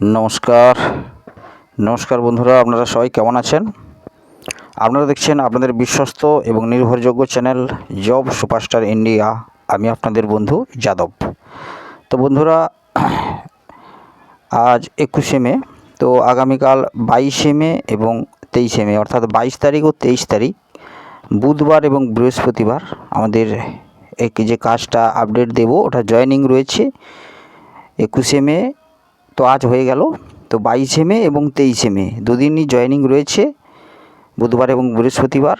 নমস্কার। নমস্কার বন্ধুরা, আপনারা সবাই কেমন আছেন? আপনারা দেখছেন আপনাদের বিশ্বস্ত এবং নির্ভরযোগ্য চ্যানেল জব সুপারস্টার ইন্ডিয়া। আমি আপনাদের বন্ধু যাদব। তো বন্ধুরা, আজ একুশে মে, তো আগামীকাল বাইশে মে এবং তেইশে মে, অর্থাৎ বাইশ তারিখ ও তেইশ তারিখ, বুধবার এবং বৃহস্পতিবার আমাদের যে কাজটা আপডেট দেব, ওটা জয়েনিং রয়েছে। একুশে মে তো আজ হয়ে গেল। তো বাইশে মে এবং তেইশে মে দুদিনই জয়েনিং রয়েছে বুধবার এবং বৃহস্পতিবার।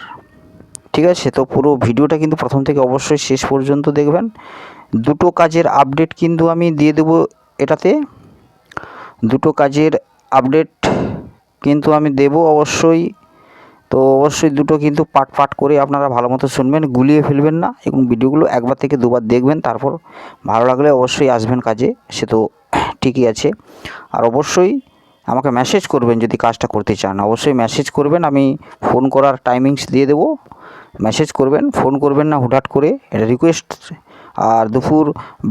ঠিক আছে, তো পুরো ভিডিওটা কিন্তু প্রথম থেকে অবশ্যই শেষ পর্যন্ত দেখবেন। দুটো কাজের আপডেট কিন্তু আমি দিয়ে দেবো এটাতে। দুটো কাজের আপডেট কিন্তু আমি দেব অবশ্যই। তো অবশ্যই দুটো কিন্তু পাট পাট করে আপনারা ভালো মতো শুনবেন, গুলিয়ে ফেলবেন না এবং ভিডিওগুলো একবার থেকে দুবার দেখবেন, তারপর ভালো লাগলে অবশ্যই আসবেন কাজে, সে তো ঠিকই আছে। আর অবশ্যই আমাকে মেসেজ করবেন যদি কাজটা করতে চান। অবশ্যই মেসেজ করবেন, আমি ফোন করার টাইমিংস দিয়ে দেবো। মেসেজ করবেন ফোন করবেন না হুটহাট করে। এটা রিকোয়েস্ট আর দুপুর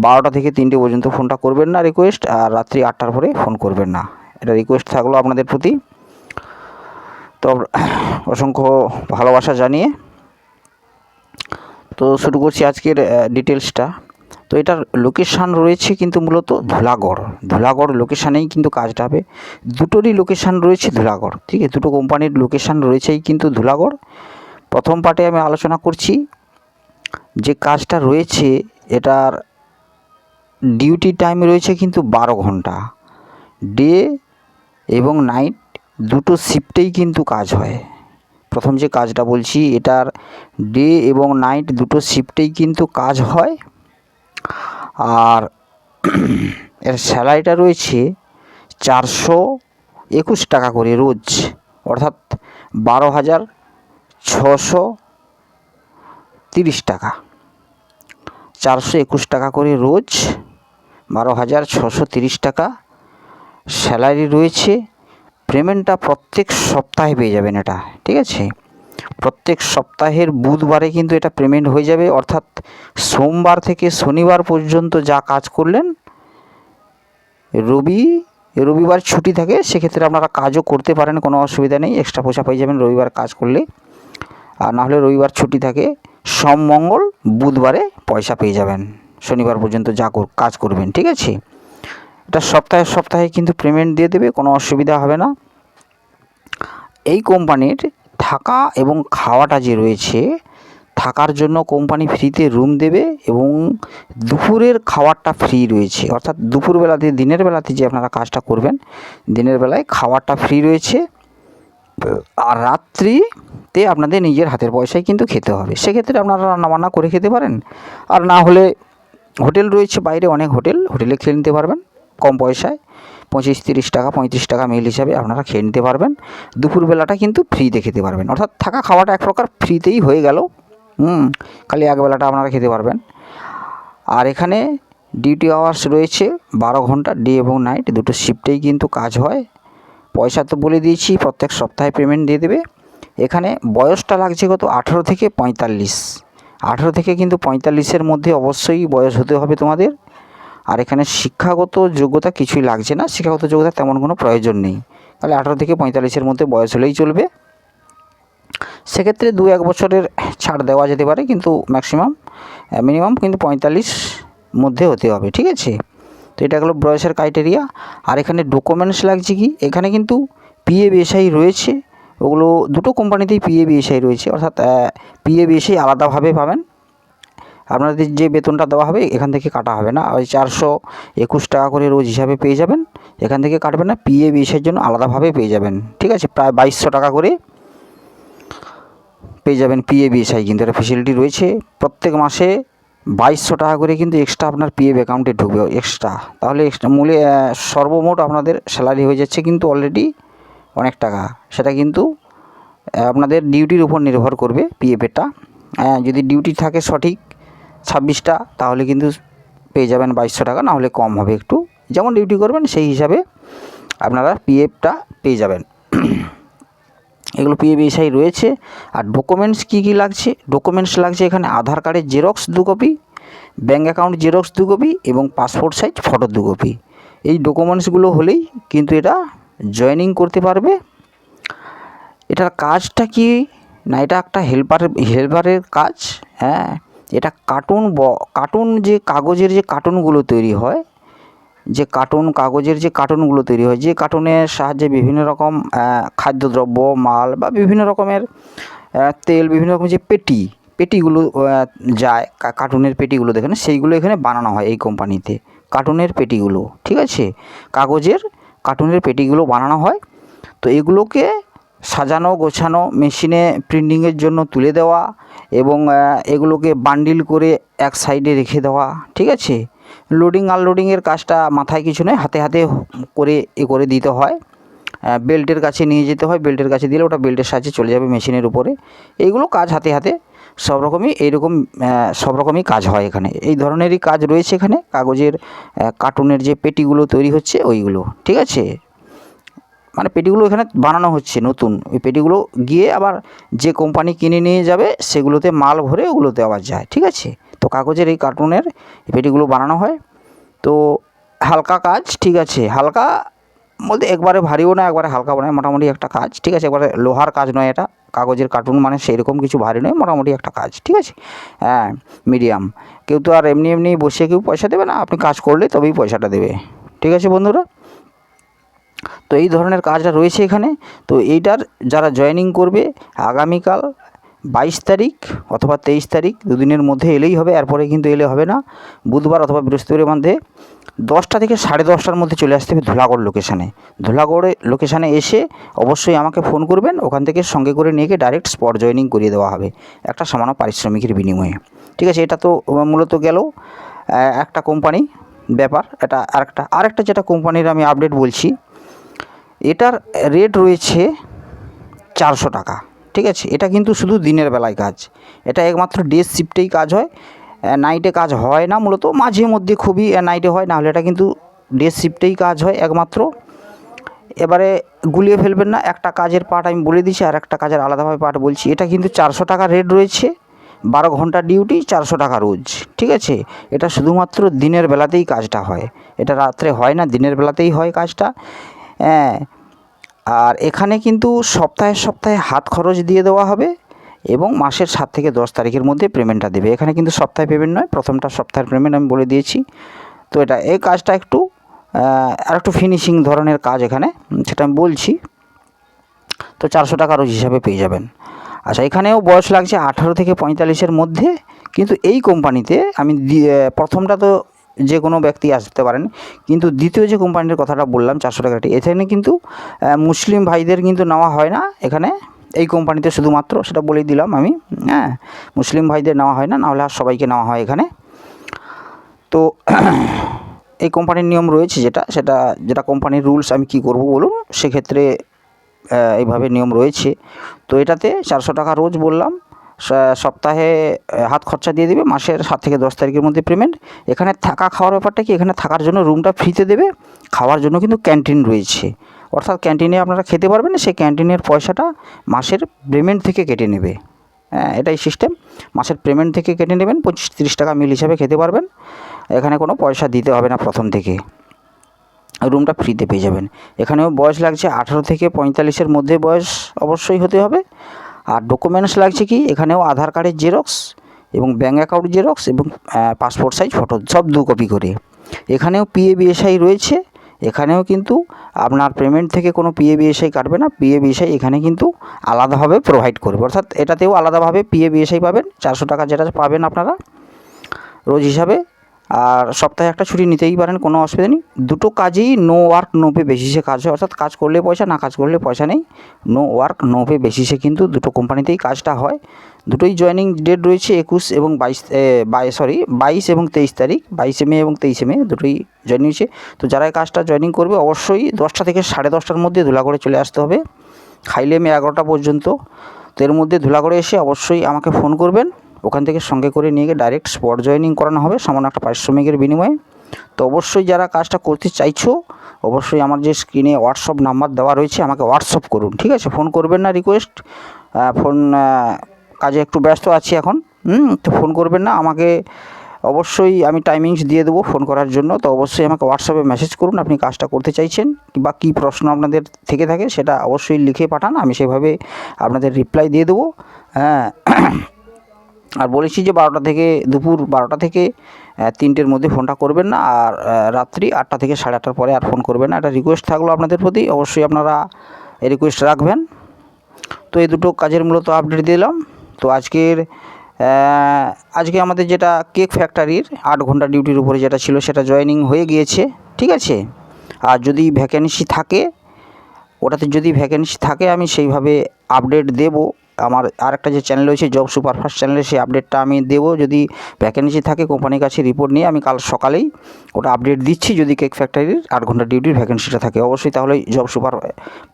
বারোটা থেকে তিনটে পর্যন্ত ফোনটা করবেন না রিকোয়েস্ট আর রাত্রি আটটার পরে ফোন করবেন না। এটা রিকোয়েস্ট থাকল আপনাদের প্রতি। তো অসংখ্য ভালোবাসা জানিয়ে। তো শুরু করছি আজকের ডিটেলসটা তো এটার লোকেশান রয়েছে কিন্তু মূলত ধুলাগড়। ধুলাগড় লোকেশানেই কিন্তু কাজটা হবে। দুটোরই লোকেশান রয়েছে ধুলাগড়, ঠিক আছে? দুটো কোম্পানির লোকেশান রয়েছেই কিন্তু ধুলাগড়। প্রথম পার্টে আমি আলোচনা করছি যে কাজটা রয়েছে, এটার ডিউটি টাইম রয়েছে কিন্তু বারো ঘণ্টা। ডে এবং নাইট দুটো শিফটেই কিন্তু কাজ হয়। প্রথম যে কাজটা বলছি, এটার ডে এবং নাইট দুটো শিফটেই কিন্তু কাজ হয়। আর এর স্যালারিটা রয়েছে চারশো একুশ টাকা করে রোজ, অর্থাৎ বারো হাজার ছশো তিরিশ টাকা। চারশো একুশ টাকা করে রোজ, বারো হাজার ছশো তিরিশ টাকা স্যালারি রয়েছে। পেমেন্টটা প্রত্যেক সপ্তাহে পেয়ে যাবেন এটা, ঠিক আছে? প্রত্যেক সপ্তাহের বুধবারে কিন্তু এটা পেমেন্ট হয়ে যাবে। অর্থাৎ সোমবার থেকে শনিবার পর্যন্ত যা কাজ করলেন, রবি, রবিবার ছুটি থাকে, সেক্ষেত্রে আপনারা কাজও করতে পারেন, কোনো অসুবিধা নেই এক্সট্রা পয়সা পেয়ে যাবেন রবিবার কাজ করলে। আর নাহলে রবিবার ছুটি থাকে, সোম, মঙ্গল, বুধবারে পয়সা পেয়ে যাবেন, শনিবার পর্যন্ত যা কাজ করবেন, ঠিক আছে? এটা সপ্তাহে সপ্তাহে কিন্তু পেমেন্ট দিয়ে দেবে, কোনো অসুবিধা হবে না। এই কোম্পানির থাকা এবং খাওয়াটা যে রয়েছে, থাকার জন্য কোম্পানি ফ্রিতে রুম দেবে এবং দুপুরের খাবারটা ফ্রি রয়েছে। অর্থাৎ দুপুরবেলাতে, দিনের বেলাতে যে আপনারা কাজটা করবেন, দিনের বেলায় খাবারটা ফ্রি রয়েছে। আর রাত্রিতে আপনাদের নিজের হাতের পয়সায় কিন্তু খেতে হবে। সেক্ষেত্রে আপনারা রান্নাবান্না করে খেতে পারেন। আর না হলে হোটেল রয়েছে, বাইরে অনেক হোটেল, হোটেলে খেয়ে নিতে পারবেন কম পয়সায়। পঁচিশ, তিরিশ টাকা, পঁয়ত্রিশ টাকা মিল হিসাবে আপনারা খেয়ে নিতে পারবেন। দুপুরবেলাটা কিন্তু ফ্রিতে খেতে পারবেন। অর্থাৎ থাকা খাওয়াটা এক প্রকার ফ্রিতেই হয়ে গেল। হুম, খালি একবেলাটা আপনারা খেতে পারবেন। আর এখানে ডিউটি আওয়ার্স রয়েছে বারো ঘণ্টা ডে এবং নাইট দুটো শিফটেই কিন্তু কাজ হয়। পয়সা তো বলে দিয়েছি, প্রত্যেক সপ্তাহে পেমেন্ট দিয়ে দেবে। এখানে বয়সটা লাগছে কত? আঠেরো থেকে পঁয়তাল্লিশ। আঠেরো থেকে কিন্তু পঁয়তাল্লিশের মধ্যে অবশ্যই বয়স হতে হবে তোমাদের। আর এখানে শিক্ষাগত যোগ্যতা কিছুই লাগছে না। শিক্ষাগত যোগ্যতা তেমন কোনো প্রয়োজন নেই। তাহলে আঠেরো থেকে পঁয়তাল্লিশের মধ্যে বয়স হলেই চলবে। সেক্ষেত্রে দু এক বছরের ছাড় দেওয়া যেতে পারে, কিন্তু ম্যাক্সিমাম মিনিমাম কিন্তু পঁয়তাল্লিশ মধ্যে হতে হবে, ঠিক আছে? তো এটা হলো বয়সের ক্রাইটেরিয়া আর এখানে ডকুমেন্টস লাগছে কি? এখানে কিন্তু পিএ বিএসআই রয়েছে। ওগুলো দুটো কোম্পানিতেই পিএ বিএসআই রয়েছে। অর্থাৎ পিএ বিএসআই আলাদাভাবে পাবেন। আপনাদের যে বেতনটা দেওয়া হবে, এখান থেকে কাটা হবে না। ওই চারশো একুশ টাকা করে রোজ হিসাবে পেয়ে যাবেন। এখান থেকে কাটবে না পি পিএ বিএসের জন্য আলাদাভাবে পেয়ে যাবেন। ঠিক আছে? প্রায় বাইশশো টাকা করে পেয়ে যাবেন পিএ বিএসআই কিন্তু একটা ফেসিলিটি রয়েছে। প্রত্যেক মাসে বাইশশো টাকা করে কিন্তু এক্সট্রা আপনার পিএফ অ্যাকাউন্টে ঢুকবে এক্সট্রা তাহলে এক্সট্রা মূলে সর্বমোট আপনাদের স্যালারি হয়ে যাচ্ছে কিন্তু অলরেডি অনেক টাকা। সেটা কিন্তু আপনাদের ডিউটির উপর নির্ভর করবে পি পিএফেরটা যদি ডিউটি থাকে সঠিক ছাব্বিশটা, তাহলে কিন্তু পেয়ে যাবেন বাইশশো টাকা না হলে কম হবে একটু। যেমন ডিউটি করবেন, সেই হিসাবে আপনারা পিএফটা পেয়ে যাবেন। এগুলো পিএফ এসআই রয়েছে। আর ডকুমেন্টস কী কী লাগছে? ডকুমেন্টস লাগছে এখানে আধার কার্ডের জেরক্স দু কপি ব্যাঙ্ক অ্যাকাউন্ট জেরক্স দু কপি এবং পাসপোর্ট সাইজ ফটো দু কপি এই ডকুমেন্টসগুলো হলেই কিন্তু এটা জয়েনিং করতে পারবে। এটার কাজটা কি? না, এটা একটা হেল্পার হেল্পারের কাজ হ্যাঁ। এটা কার্টুন ব কার্টুন যে কাগজের যে কার্টুনগুলো তৈরি হয়, যে কার্টুন কাগজের যে কার্টুনগুলো তৈরি হয়, যে কার্টুনের সাহায্যে বিভিন্ন রকম খাদ্যদ্রব্য, মাল বা বিভিন্ন রকমের তেল, বিভিন্ন রকম যে পেটি, পেটিগুলো যায় কার্টুনের পেটিগুলো দেখেন, সেইগুলো এখানে বানানো হয় এই কোম্পানিতে কার্টুনের পেটিগুলো, ঠিক আছে? কাগজের কার্টুনের পেটিগুলো বানানো হয়, তো এগুলোকে সাজানো, গোছানো, মেশিনে প্রিন্টিংয়ের জন্য তুলে দেওয়া এবং এগুলোকে বান্ডিল করে এক সাইডে রেখে দেওয়া, ঠিক আছে? লোডিং আনলোডিংয়ের কাজটা মাথায় কিছু নয়, হাতে হাতে করে এ করে দিতে হয়। বেল্টের কাছে নিয়ে যেতে হয় বেল্টের কাছে দিলে ওটা বেল্টের সাহায্যে চলে যাবে মেশিনের উপরে। এইগুলো কাজ হাতে হাতে, সব রকমই, এইরকম সব রকমই কাজ হয় এখানে। এই ধরনেরই কাজ রয়েছে এখানে, কাগজের কার্টুনের যে পেটিগুলো তৈরি হচ্ছে, ওইগুলো, ঠিক আছে? মানে পেটিগুলো এখানে বানানো হচ্ছে নতুন। ওই পেটিগুলো গিয়ে আবার যে কোম্পানি কিনে নিয়ে যাবে, সেগুলোতে মাল ভরে ওগুলোতে আবার যায়, ঠিক আছে? তো কাগজের এই কার্টুনের পেটিগুলো বানানো হয়। তো হালকা কাজ, ঠিক আছে? হালকা বলতে একবারে ভারীও না, একবারে হালকা বানায় মোটামুটি একটা কাজ, ঠিক আছে? একবারে লোহার কাজ নয় এটা। কাগজের কার্টুন মানে সেরকম কিছু ভারী নয়, মোটামুটি একটা কাজ, ঠিক আছে? হ্যাঁ মিডিয়াম। কেউ তো আর এমনি এমনি বসে কেউ পয়সা দেবে না, আপনি কাজ করলে তবেই পয়সাটা দেবে, ঠিক আছে বন্ধুরা? তো এই ধরনের কাজটা রয়েছে এখানে। তো এইটার যারা জয়েনিং করবে, আগামীকাল বাইশ তারিখ অথবা তেইশ তারিখ দুদিনের মধ্যে এলেই হবে, এরপরে কিন্তু এলে হবে না। বুধবার অথবা বৃহস্পতিবার মধ্যে দশটা থেকে সাড়ে দশটার মধ্যে চলে আসতে হবে ধুলাগড় লোকেশানে ধুলাগড়ে লোকেশানে এসে অবশ্যই আমাকে ফোন করবেন, ওখান থেকে সঙ্গে করে নিয়ে গিয়ে ডাইরেক্ট স্পট জয়েনিং করিয়ে দেওয়া হবে, একটা সামান্য পারিশ্রমিকের বিনিময়ে। ঠিক আছে, এটা তো মূলত গেল একটা কোম্পানি ব্যাপার, এটা আরেকটা আরেকটা যেটা কোম্পানির আমি আপডেট বলছি এটার রেট রয়েছে চারশো টাকা, ঠিক আছে? এটা কিন্তু শুধু দিনের বেলায় কাজ। এটা একমাত্র ডে শিফটেই কাজ হয়। নাইটে কাজ হয় না মূলত, মাঝে মধ্যে খুবই নাইটে হয়, নাহলে এটা কিন্তু ডে শিফটেই কাজ হয় একমাত্র। এবারে গুলিয়ে ফেলবেন না, একটা কাজের পার্ট আমি বলে দিচ্ছি, আর একটা কাজের আলাদাভাবে পার্ট বলছি। এটা কিন্তু চারশো টাকা রেট রয়েছে, বারো ঘণ্টা ডিউটি চারশো টাকা রোজ, ঠিক আছে? এটা শুধুমাত্র দিনের বেলাতেই কাজটা হয়। এটা রাত্রে হয় না, দিনের বেলাতেই হয় কাজটা। হ্যাঁ। আর এখানে কিন্তু সপ্তাহে সপ্তাহে হাত খরচ দিয়ে দেওয়া হবে এবং মাসের সাত থেকে দশ তারিখের মধ্যে পেমেন্টটা দেবে। এখানে কিন্তু সপ্তাহে পেমেন্ট নয়, প্রথমটা সপ্তাহের পেমেন্ট আমি বলে দিয়েছি। তো এটা, এই কাজটা একটু আর একটু ফিনিশিং ধরনের কাজ এখানে, সেটা আমি বলছি। তো চারশো টাকা রোজ হিসাবে পেয়ে যাবেন। আচ্ছা এখানেও বয়স লাগছে আঠারো থেকে পঁয়তাল্লিশের মধ্যে, কিন্তু এই কোম্পানিতে আমি প্রথমটা তো যে কোনো ব্যক্তি আসতে পারেন। কিন্তু দ্বিতীয় যে কোম্পানির কথাটা বললাম, চারশো টাকাটি এখানে কিন্তু মুসলিম ভাইদের কিন্তু নেওয়া হয় না। এখানে এই কোম্পানিতে শুধুমাত্র, সেটা বলেই দিলাম আমি হ্যাঁ মুসলিম ভাইদের নেওয়া হয় না, নাহলে আর সবাইকে নেওয়া হয় এখানে। তো এই কোম্পানির নিয়ম রয়েছে যেটা, সেটা, যেটা কোম্পানির রুলস, আমি কি করব বলুন? সেক্ষেত্রে এইভাবে নিয়ম রয়েছে। তো এটাতে চারশো টাকা রোজ বললাম সপ্তাহে হাত খরচা দিয়ে দেবে, মাসের সাত থেকে দশ তারিখের মধ্যে পেমেন্ট এখানে থাকা খাওয়ার ব্যাপারটা কি? এখানে থাকার জন্য রুমটা ফ্রিতে দেবে, খাওয়ার জন্য কিন্তু ক্যান্টিন রয়েছে। অর্থাৎ ক্যান্টিনে আপনারা খেতে পারবেন, সেই ক্যান্টিনের পয়সাটা মাসের পেমেন্ট থেকে কেটে নেবে। হ্যাঁ এটাই সিস্টেম মাসের পেমেন্ট থেকে কেটে নেবেন, পঁচিশ তিরিশ টাকা মিল হিসাবে খেতে পারবেন। এখানে কোনো পয়সা দিতে হবে না প্রথম থেকে। রুমটা ফ্রিতে পেয়ে যাবেন। এখানেও বয়স লাগছে আঠারো থেকে পঁয়তাল্লিশের মধ্যে বয়স অবশ্যই হতে হবে। আর ডকুমেন্টস লাগছে কি? এখানেও আধার কার্ডের জেরক্স এবং ব্যাঙ্ক অ্যাকাউন্ট জেরক্স এবং পাসপোর্ট সাইজ ফটো সব দু কপি করে। এখানেও পিএ বিএসআই রয়েছে। এখানেও কিন্তু আপনার পেমেন্ট থেকে কোনো পিএ বিএসআই কাটবে না। পিএ বিএসআই এখানে কিন্তু আলাদাভাবে প্রোভাইড করবে। অর্থাৎ এটাতেও আলাদাভাবে পিএ বিএসআই পাবেন। চারশো টাকা যেটা পাবেন আপনারা, রোজ হিসাবে। আর সপ্তাহে একটা ছুটি নিতেই পারেন, কোনো অসুবিধা নেই। দুটো কাজেই নো ওয়ার্ক নো পে বেসিসে কাজ হয়। অর্থাৎ কাজ করলে পয়সা, না কাজ করলে পয়সা নেই। নো ওয়ার্ক নো পে বেসিসে কিন্তু দুটো কোম্পানিতেই কাজটা হয়। দুটোই জয়েনিং ডেট রয়েছে একুশ এবং বাইশ বাই সরি বাইশ এবং তেইশ তারিখ, বাইশে মে এবং তেইশে মে দুটোই জয়েনিং হয়েছে তো যারা কাজটা জয়েনিং করবে, অবশ্যই দশটা থেকে সাড়ে দশটার মধ্যে ধুলাগড়ে চলে আসতে হবে। খাইলে মে এগারোটা পর্যন্ত। তো এর মধ্যে ধুলাগড়ে এসে অবশ্যই আমাকে ফোন করবেন। ওখান থেকে সঙ্গে করে নিয়ে গিয়ে ডাইরেক্ট স্পট জয়েনিং করানো হবে সামান্য একটা পারিশ্রমিকের বিনিময়ে। তো অবশ্যই যারা কাজটা করতে চাইছো, অবশ্যই আমার যে স্ক্রিনে হোয়াটসঅ্যাপ নাম্বার দেওয়া রয়েছে, আমাকে হোয়াটসঅ্যাপ করুন, ঠিক আছে? ফোন করবেন না রিকোয়েস্ট ফোন কাজে একটু ব্যস্ত আছি এখন, হুম? তো ফোন করবেন না, আমাকে অবশ্যই আমি টাইমিংস দিয়ে দেবো ফোন করার জন্য। তো অবশ্যই আমাকে হোয়াটসঅ্যাপে মেসেজ করুন, আপনি কাজটা করতে চাইছেন বা কী প্রশ্ন আপনাদের থেকে থাকে, সেটা অবশ্যই লিখে পাঠান, আমি সেভাবে আপনাদের রিপ্লাই দিয়ে দেবো। হ্যাঁ আর বলেছি যে বারোটা থেকে দুপুর বারোটা থেকে তিনটের মধ্যে ফোনটা করবেন না আর রাত্রি আটটা থেকে সাড়ে আটটার পরে আর ফোন করবেন না। একটা রিকোয়েস্ট থাকল আপনাদের প্রতি, অবশ্যই আপনারা এই রিকোয়েস্ট রাখবেন। তো এই দুটো কাজের মূলত আপডেট দিলাম। তো আজকের আজকে আমাদের যেটা কেক ফ্যাক্টরির আট ঘণ্টা ডিউটির উপরে যেটা ছিল সেটা জয়েনিং হয়ে গিয়েছে, ঠিক আছে? আর যদি ভ্যাকেন্সি থাকে, ওটাতে যদি ভ্যাকেন্সি থাকে, আমি সেইভাবে আপডেট দেব। আমার আরেকটা যে চ্যানেল রয়েছে জব সুপারফাস্ট চ্যানেলে সেই আপডেটটা আমি দেবো। যদি ভ্যাকেন্সি থাকে কোম্পানির কাছে রিপোর্ট নিয়ে আমি কাল সকালেই ওটা আপডেট দিচ্ছি, যদি কেক ফ্যাক্টরির আট ঘণ্টা ডিউটির ভ্যাকেন্সিটা থাকে। অবশ্যই তাহলে জব সুপার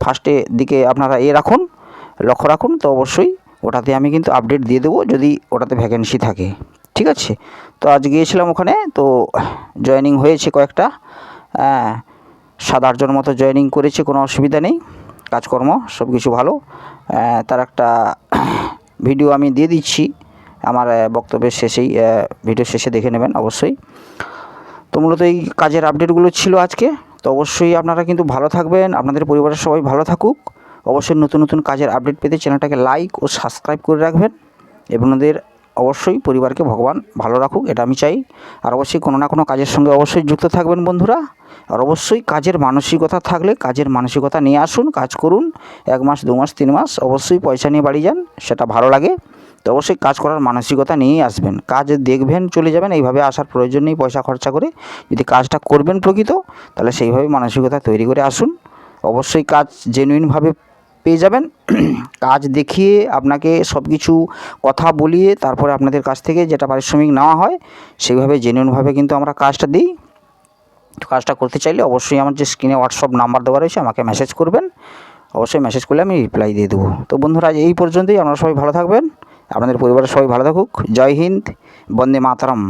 ফার্স্টে দিকে আপনারা এ রাখুন, লক্ষ্য রাখুন। তো অবশ্যই ওটাতে আমি কিন্তু আপডেট দিয়ে দেবো, যদি ওটাতে ভ্যাকেন্সি থাকে। ঠিক আছে? তো আজ গিয়েছিলাম ওখানে, তো জয়েনিং হয়েছে কয়েকটা। হ্যাঁ সাত আটজন মতো জয়েনিং করেছে, কোনো অসুবিধা নেই। কাজকর্ম সব কিছু ভালো তার একটা ভিডিও আমি দিয়ে দিচ্ছি। আমার বক্তব্যের শেষেই ভিডিও শেষে দেখে নেবেন অবশ্যই। তো মূলত এই কাজের আপডেটগুলো ছিল আজকে। তো অবশ্যই আপনারা কিন্তু ভালো থাকবেন, আপনাদের পরিবারের সবাই ভালো থাকুক। অবশ্যই নতুন নতুন কাজের আপডেট পেতে চ্যানেলটাকে লাইক ও সাবস্ক্রাইব করে রাখবেন। এবং ওদের অবশ্যই পরিবারকে ভগবান ভালো রাখুক, এটা আমি চাই। আর অবশ্যই কোনো না কোনো কাজের সঙ্গে অবশ্যই যুক্ত থাকবেন বন্ধুরা। আর অবশ্যই কাজের মানসিকতা থাকলে কাজের মানসিকতা নিয়ে আসুন, কাজ করুন। এক মাস, দু মাস, তিন মাস অবশ্যই পয়সা নিয়ে বাড়ি যান, সেটা ভালো লাগে। তো অবশ্যই কাজ করার মানসিকতা নিয়েই আসবেন। কাজ দেখবেন চলে যাবেন, এইভাবে আসার প্রয়োজন নেই পয়সা খরচা করে। যদি কাজটা করবেন প্রকৃত, তাহলে সেইভাবে মানসিকতা তৈরি করে আসুন। অবশ্যই কাজ জেনুইনভাবে পেয়ে যাবেন। কাজ দেখিয়ে আপনাকে সব কিছু কথা বলিয়ে তারপরে আপনাদের কাছ থেকে যেটা পারিশ্রমিক নেওয়া হয় সেইভাবে জেনুইনভাবে কিন্তু আমরা কাজটা দিই। কাজটা করতে চাইলে অবশ্যই আমার যে স্ক্রিনে হোয়াটসঅ্যাপ নাম্বার দেওয়া রয়েছে, আমাকে মেসেজ করবেন। অবশ্যই মেসেজ করলে আমি রিপ্লাই দিয়ে দেবো। তো বন্ধুরা এই পর্যন্তই। আপনারা সবাই ভালো থাকবেন। আপনাদের পরিবারের সবাই ভালো থাকুক। জয় হিন্দ। বন্দে মাতরম।